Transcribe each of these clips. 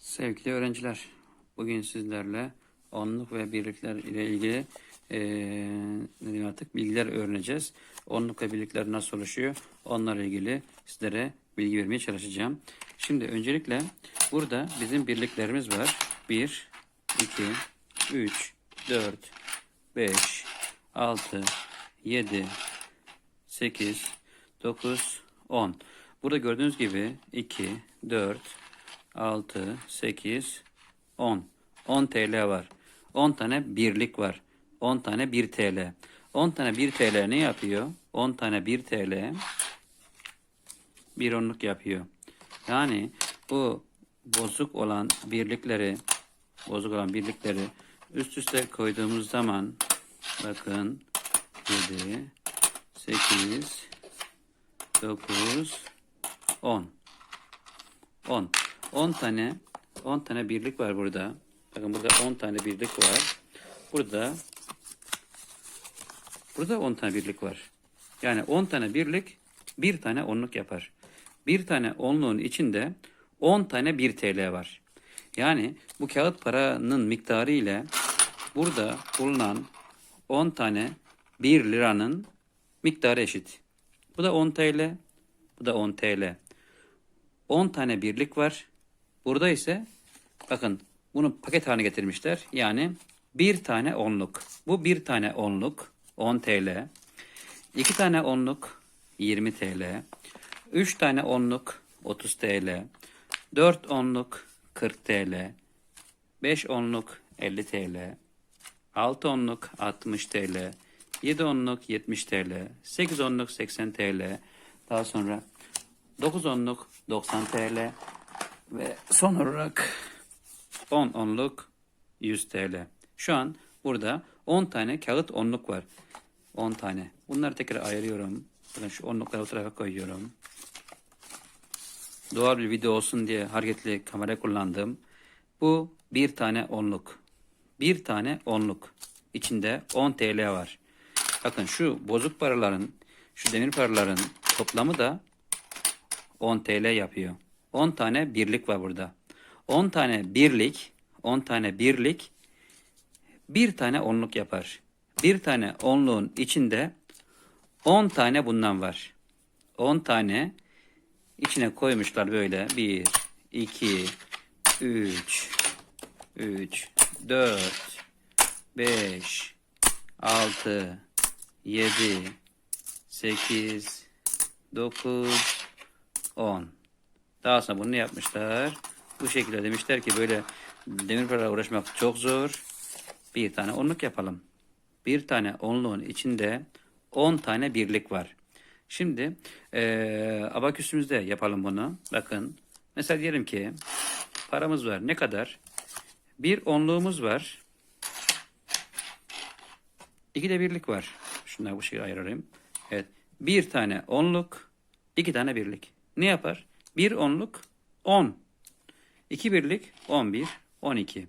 Sevgili öğrenciler, bugün sizlerle onluk ve birlikler ile ilgili eee ne diyeyim artık bilgiler öğreneceğiz. Onluk ve birlikler nasıl oluşuyor? Onlarla ilgili sizlere bilgi vermeye çalışacağım. Şimdi öncelikle burada bizim birliklerimiz var. 1, 2, 3, 4, 5, 6, 7, 8, 9, 10. Burada gördüğünüz gibi 2, 4, 6, 8, 10. 10 TL var. 10 tane birlik var. 10 tane 1 TL. 10 tane 1 TL ne yapıyor? 10 tane 1 TL bir onluk yapıyor. Yani bu bozuk olan birlikleri bozuk olan birlikleri üst üste koyduğumuz zaman bakın 7 8 9 10 10 10 tane 10 tane birlik var burada. Bakın burada 10 tane birlik var. Burada burada 10 tane birlik var. Yani 10 tane birlik bir tane onluk yapar. Bir tane onluğun içinde 10 tane 1 TL var. Yani bu kağıt paranın miktarı ile burada bulunan 10 tane 1 liranın miktarı eşit. Bu da 10 TL, bu da 10 TL. 10 tane birlik var. Burada ise bakın bunu paket haline getirmişler. Yani bir tane onluk. Bu bir tane onluk 10 TL. 2 tane onluk 20 TL. 3 tane onluk 30 TL. 4 onluk 40 TL. 5 onluk 50 TL. 6 onluk 60 TL. 7 onluk 70 TL. 8 onluk 80 TL. Daha sonra 9 onluk 90 TL. Ve son olarak 10 onluk 100 TL. Şu an burada 10 tane kağıt onluk var. 10 tane. Bunları tekrar ayırıyorum. Bakın şu onlukları o tarafa koyuyorum. Doğal bir video olsun diye hareketli kamera kullandım. Bu bir tane onluk. Bir tane onluk. İçinde 10 TL var. Bakın şu bozuk paraların, şu demir paraların toplamı da 10 TL yapıyor. 10 tane birlik var burada. 10 tane birlik, 10 tane birlik bir tane onluk yapar. Bir tane onluğun içinde 10 tane bundan var. 10 tane içine koymuşlar böyle. 1, 2, 3, 3, 4, 5, 6, 7, 8, 9, 10. Daha sonra bunu ne yapmışlar? Bu şekilde demişler ki böyle demir parayla uğraşmak çok zor. Bir tane onluk yapalım. Bir tane onluğun içinde 10 tane birlik var. Şimdi eee abaküsümüzde yapalım bunu. Bakın. Mesela diyelim ki paramız var. Ne kadar? Bir onluğumuz var. İki de birlik var. Şunları bu şekilde ayırayım. Evet. Bir tane onluk, iki tane birlik. Ne yapar? Bir onluk 10. İki birlik 11, 12.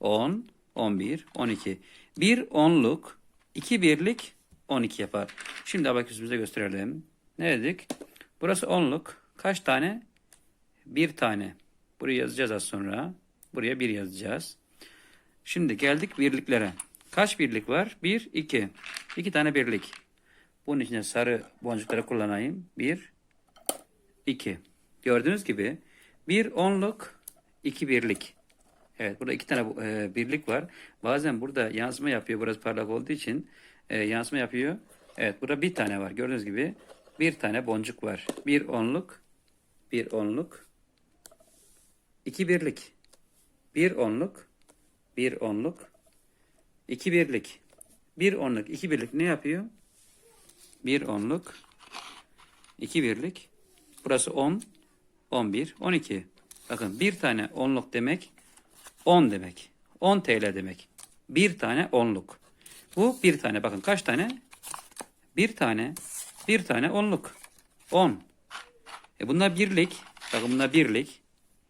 10, 11, 12. Bir onluk, iki birlik 12 yapar. Şimdi abaküsümüzde gösterelim. Ne dedik? Burası onluk. Kaç tane? Bir tane. Burayı yazacağız az sonra. Buraya bir yazacağız. Şimdi geldik birliklere. Kaç birlik var? Bir, iki. İki tane birlik. Bunun içine sarı boncukları kullanayım. Bir, iki. Gördüğünüz gibi bir onluk, iki birlik. Evet burada iki tane e, birlik var. Bazen burada yansıma yapıyor. Burası parlak olduğu için e, yansıma yapıyor. Evet burada bir tane var. Gördüğünüz gibi bir tane boncuk var. Bir onluk, bir onluk, iki birlik. Bir onluk, bir onluk, iki birlik. Bir onluk, iki birlik ne yapıyor? Bir onluk, iki birlik. Burası 10, 11, 12. Bakın bir tane onluk demek 10 demek. 10 TL demek. Bir tane onluk. Bu bir tane. Bakın kaç tane? Bir tane. Bir tane onluk. 10. E bunlar birlik. Bakın bunlar birlik.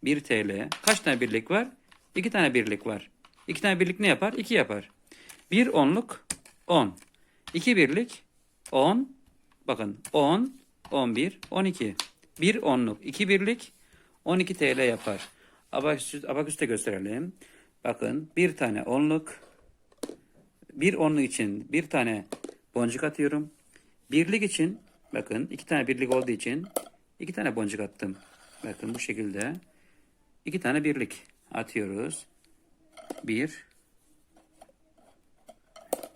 1 TL. Kaç tane birlik var? 2 tane birlik var. 2 tane birlik ne yapar? 2 yapar. Bir onluk 10. 2 birlik 10. Bakın 10, 11, 12. Bir onluk, iki birlik 12 TL yapar. Abaküs, abaküste gösterelim. Bakın bir tane onluk. Bir onluk için bir tane boncuk atıyorum. Birlik için bakın iki tane birlik olduğu için iki tane boncuk attım. Bakın bu şekilde iki tane birlik atıyoruz. Bir,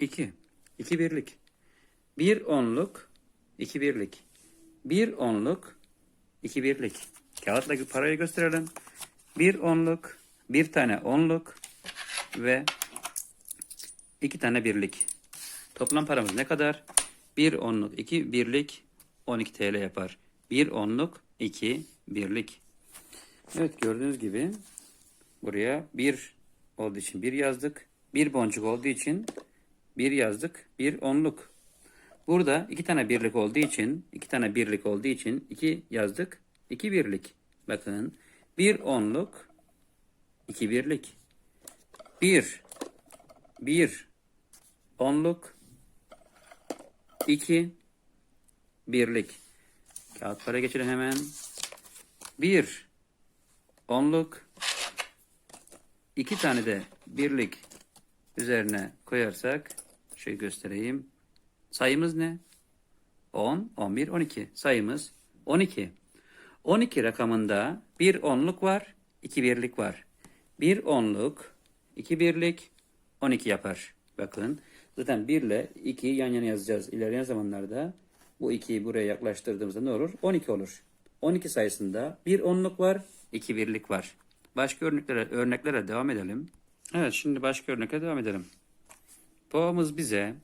iki. İki birlik. Bir onluk, iki birlik. Bir onluk, iki birlik. Kağıtla parayı gösterelim. Bir onluk, bir tane onluk ve iki tane birlik. Toplam paramız ne kadar? Bir onluk, iki birlik 12 TL yapar. Bir onluk, iki birlik. Evet gördüğünüz gibi buraya bir olduğu için bir yazdık. Bir boncuk olduğu için bir yazdık. Bir onluk. Burada iki tane birlik olduğu için, iki tane birlik olduğu için iki yazdık. iki birlik. Bakın bir onluk, iki birlik. Bir, bir onluk, iki birlik. Kağıt para geçelim hemen. Bir onluk, iki tane de birlik üzerine koyarsak, şöyle göstereyim. Sayımız ne? 10, 11, 12. Sayımız 12. 12 rakamında bir onluk var, iki birlik var. Bir onluk, iki birlik, 12 yapar. Bakın zaten 1 ile 2'yi yan yana yazacağız ilerleyen zamanlarda. Bu 2'yi buraya yaklaştırdığımızda ne olur? 12 olur. 12 sayısında bir onluk var, iki birlik var. Başka örneklere, örneklere devam edelim. Evet şimdi başka örnekle devam edelim. Babamız bize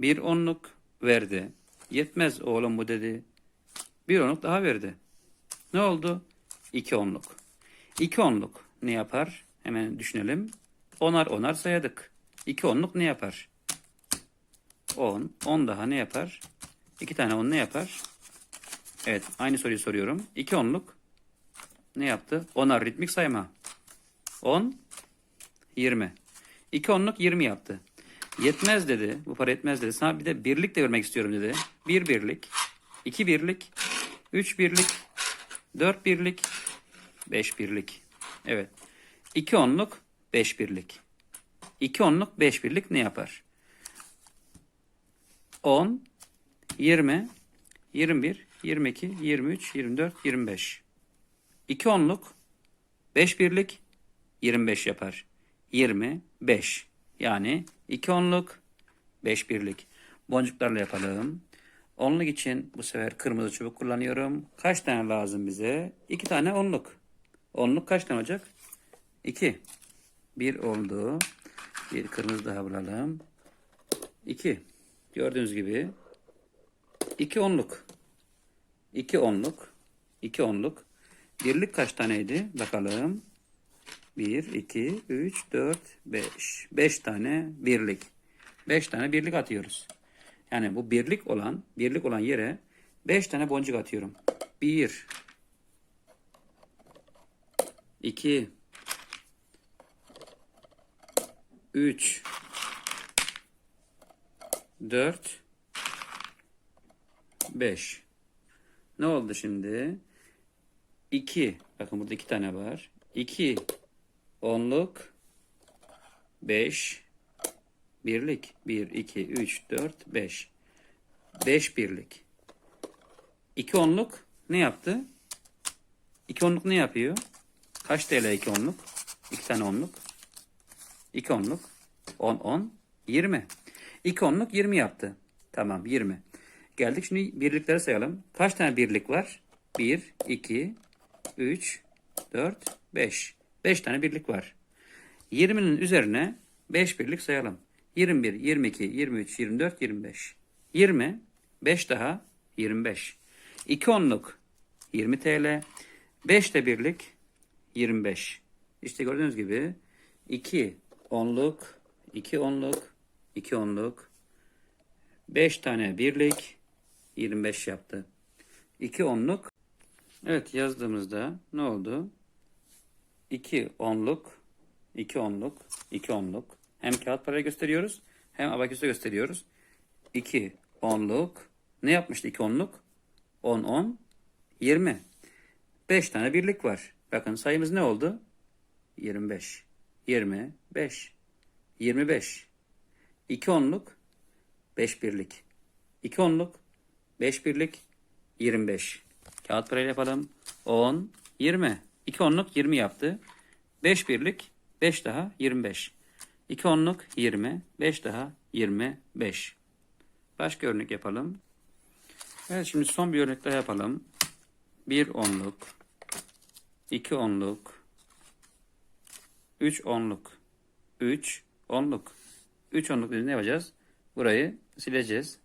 bir onluk verdi. Yetmez oğlum bu dedi. Bir onluk daha verdi. Ne oldu? İki onluk. İki onluk ne yapar? Hemen düşünelim. Onar onar sayadık. İki onluk ne yapar? On. On daha ne yapar? İki tane on ne yapar? Evet aynı soruyu soruyorum. İki onluk ne yaptı? Onar ritmik sayma. On. Yirmi. İki onluk yirmi yaptı. Yetmez dedi. Bu para yetmez dedi. Sana bir de birlik de vermek istiyorum dedi. Bir birlik, iki birlik, üç birlik, dört birlik, beş birlik. Evet. İki onluk, beş birlik. İki onluk, beş birlik ne yapar? On, yirmi, yirmi bir, yirmi iki, yirmi üç, yirmi dört, yirmi beş. İki onluk, beş birlik, yirmi beş yapar. Yirmi, beş. Yani 2 onluk, 5 birlik. Boncuklarla yapalım. Onluk için bu sefer kırmızı çubuk kullanıyorum. Kaç tane lazım bize? 2 tane onluk. Onluk kaç tane olacak? 2. 1 oldu. Bir kırmızı daha bulalım. 2. Gördüğünüz gibi 2 onluk. 2 onluk. 2 onluk. Birlik kaç taneydi? Bakalım. 1, 2, 3, 4, 5. 5 tane birlik. 5 tane birlik atıyoruz. Yani bu birlik olan, birlik olan yere 5 tane boncuk atıyorum. 1 2 3 4 5 Ne oldu şimdi? 2 bakın burada 2 tane var. 2 onluk 5 birlik 1 2 3 4 5 5 birlik 2 onluk ne yaptı? 2 onluk ne yapıyor? Kaç TL 2 onluk? 2 tane onluk. 2 onluk 10 10 20. 2 onluk 20 yaptı. Tamam 20. Geldik şimdi birlikleri sayalım. Kaç tane birlik var? 1 2 3 4 5. 5 tane birlik var. 20'nin üzerine 5 birlik sayalım. 21, 22, 23, 24, 25. 20, 5 daha 25. 2 onluk 20 TL. 5 de birlik 25. İşte gördüğünüz gibi 2 onluk, 2 onluk, 2 onluk, 5 tane birlik 25 yaptı. 2 onluk. Evet yazdığımızda ne oldu? 2 onluk, 2 onluk, 2 onluk. Hem kağıt parayı gösteriyoruz hem abaküste gösteriyoruz. 2 onluk. Ne yapmıştı 2 onluk? 10 10 20. 5 tane birlik var. Bakın sayımız ne oldu? 25. 25. 25. 2 onluk 5 birlik. 2 onluk 5 birlik 25. Kağıt parayla yapalım. 10, 20. 2 onluk 20 yaptı. 5 birlik 5 daha 25. 2 onluk 20. 5 daha 25. Başka örnek yapalım. Evet şimdi son bir örnek daha yapalım. 1 onluk. 2 onluk. 3 onluk. 3 onluk. 3 onluk dediğinde ne yapacağız? Burayı sileceğiz.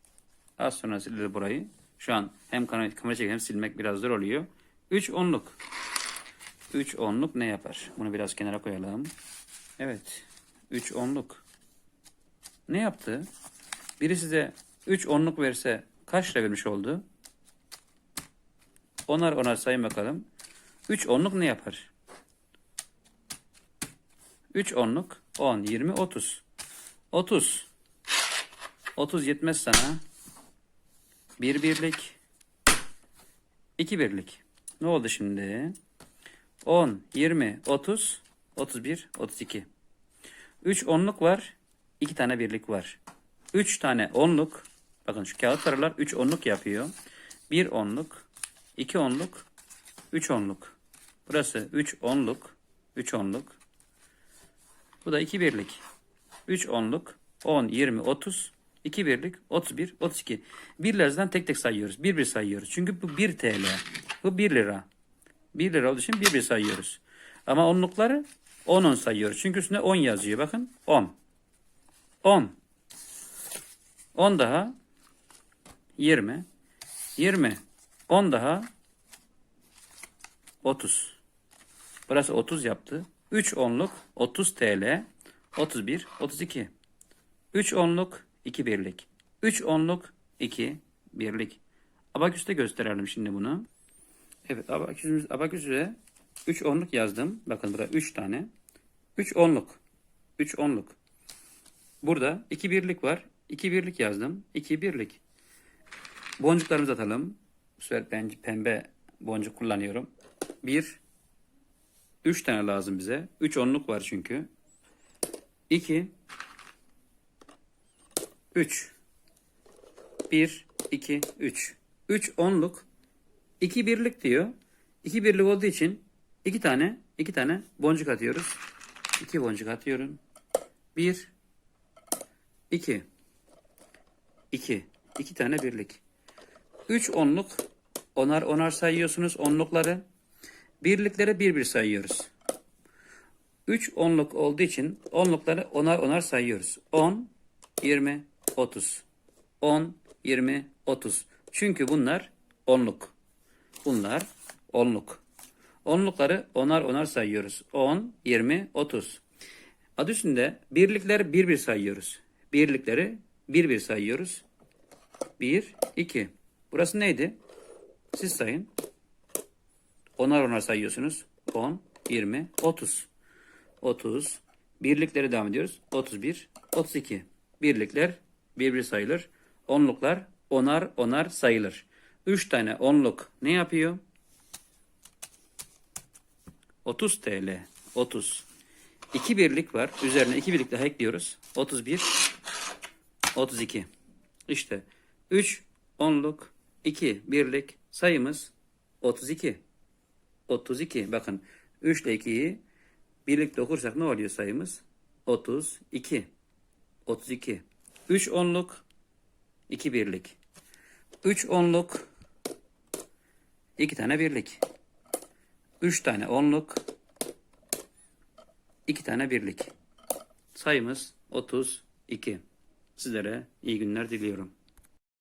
Az sonra silir burayı. Şu an hem kamera çekip hem silmek biraz zor oluyor. 3 onluk. 3 onluk ne yapar? Bunu biraz kenara koyalım. Evet. 3 onluk. Ne yaptı? Biri size 3 onluk verse kaç lira vermiş oldu? Onar onar sayın bakalım. 3 onluk ne yapar? 3 onluk 10, 20, 30. 30. 30 yetmez sana. 1 birlik. 2 birlik. Ne oldu şimdi? 10, 20, 30, 31, 32. 3 onluk var. 2 tane birlik var. 3 tane onluk. Bakın şu kağıt paralar 3 onluk yapıyor. 1 onluk, 2 onluk, 3 onluk. Burası 3 onluk, 3 onluk. Bu da 2 birlik. 3 onluk, 10, 20, 30, 2 birlik, 31, 32. Birlerden tek tek sayıyoruz. Bir bir sayıyoruz. Çünkü bu 1 TL. Bu 1 lira. 1 lira olduğu için bir bir sayıyoruz. Ama onlukları 10 10 sayıyoruz. Çünkü üstünde 10 yazıyor. Bakın 10. 10. 10 daha 20. 20. 10 daha 30. Burası 30 yaptı. 3 onluk 30 TL. 31, 32. 3 onluk 2 birlik. 3 onluk 2 birlik. Abaküste gösterelim şimdi bunu. Evet abaküsümüz, abaküsüze 3 onluk yazdım. Bakın burada 3 tane. 3 onluk. 3 onluk. Burada 2 birlik var. 2 birlik yazdım. 2 birlik. Boncuklarımızı atalım. Bu sefer ben pembe boncuk kullanıyorum. 1 3 tane lazım bize. 3 onluk var çünkü. 2 3 1 2 3 3 onluk 2 birlik diyor. 2 birlik olduğu için 2 tane 2 tane boncuk atıyoruz. 2 boncuk atıyorum. 1 2 2 2 tane birlik. 3 onluk onar onar sayıyorsunuz onlukları. Birlikleri bir bir sayıyoruz. 3 onluk olduğu için onlukları onar onar sayıyoruz. 10, 20, 30. 10, 20, 30. Çünkü bunlar onluk. Bunlar onluk. Onlukları onar onar sayıyoruz. 10, 20, 30. Adı üstünde birlikleri bir bir sayıyoruz. Birlikleri bir bir sayıyoruz. 1, 2. Burası neydi? Siz sayın. Onar onar sayıyorsunuz. 10, 20, 30. 30. Birlikleri devam ediyoruz. 31, 32. Birlikler bir bir sayılır. Onluklar onar onar sayılır. 3 tane onluk ne yapıyor? 30 TL. 30. 2 birlik var. Üzerine 2 birlik daha ekliyoruz. 31, 32. İşte 3 onluk, 2 birlik sayımız 32. 32. Bakın 3 ile 2'yi birlikte okursak ne oluyor sayımız? 32. 32. 3 onluk, 2 birlik. 3 onluk, 2 tane birlik. 3 tane onluk, 2 tane birlik. Sayımız 32. Sizlere iyi günler diliyorum.